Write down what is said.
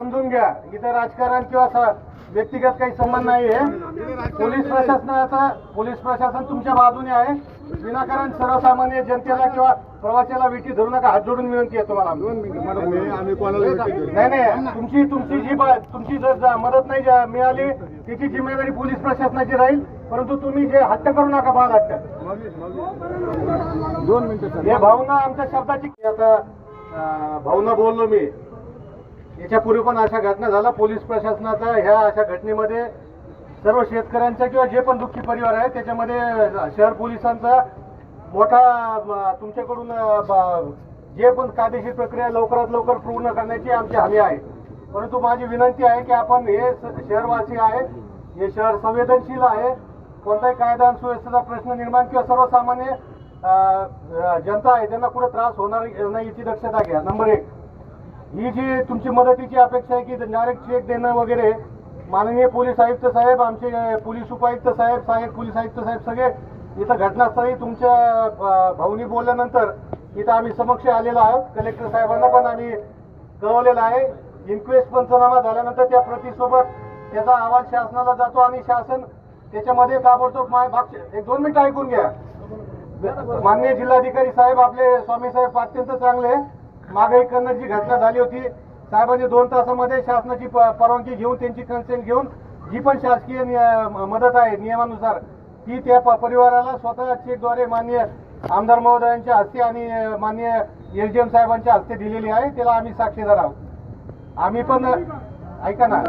समजून घ्या. इथं राजकारण किंवा व्यक्तिगत काही संबंध नाही आहे पोलीस प्रशासनाचा पोलीस प्रशासन तुमच्या बाजूने आहे. विनाकारण सर्वसामान्य जनतेला किंवा प्रवाशाला विटी धरू नका. हात जोडून विनंती आहे तुम्हाला? नाही नाही. तुमची तुमची जी बा- तुमची जर मदत नाही मिळाली त्याची जिम्मेदारी पोलीस प्रशासनाची राहील. परंतु तुम्ही जे हट्ट करू नका बाल हट्ट दोन मिनिटं हे भावना आमच्या शब्दाची आता भावना बोललो मी. याच्यापूर्वी पण अशा घटना झाल्या. पोलीस प्रशासनाचा ह्या अशा घटनेमध्ये सर्व शेतकऱ्यांचा किंवा जे पण दुःखी परिवार आहे त्याच्यामध्ये शहर पोलिसांचा मोठा तुमच्याकडून जे पण कायदेशीर प्रक्रिया लवकरात लवकर पूर्ण करण्याची आमची हमी आहे. परंतु माझी विनंती आहे की आपण हे स- शहरवासी आहे हे शहर संवेदनशील आहे. कोणताही कायदा आणि सुव्यवस्थेचा प्रश्न निर्माण किंवा सर्वसामान्य जनता आहे त्यांना कुठे त्रास होणार नाही याची दक्षता घ्या. नंबर एक. ही जी तुमची मदतीची अपेक्षा आहे की डायरेक्ट चेक देणं वगैरे माननीय पोलीस आयुक्त साहेब आमचे पोलीस उपायुक्त साहेब सहाय्यक पोलीस आयुक्त साहेब सगळे इथं घटनास्थळी तुमच्या भाऊनी बोलल्यानंतर इथं आम्ही समक्ष आलेलो आहोत. कलेक्टर साहेबांना पण आम्ही कळवलेलं आहे. इन्क्वेस्ट पंचनामा झाल्यानंतर त्या प्रतीसोबत त्याचा अहवाल शासनाला जातो आणि शासन त्याच्यामध्ये ताबडतोब मागचे- एक दोन मिनिटं ऐकून घ्या. माननीय जिल्हाधिकारी साहेब आपले स्वामी साहेब अत्यंत चांगले. मागाई एक घटना झाली होती. साहेबांनी दोन तासामध्ये शासनाची प- परवानगी घेऊन त्यांची कन्सेंट घेऊन जी पण शासकीय निय- मदत आहे नियमानुसार ती त्या प- परिवाराला स्वतः चेकद्वारे मान्य आमदार महोदयांच्या हस्ते आणि मान्य एस डी एम साहेबांच्या हस्ते दिलेली आहे. त्याला आम्ही साक्षीदार आहोत. आम्ही पण ऐका ना.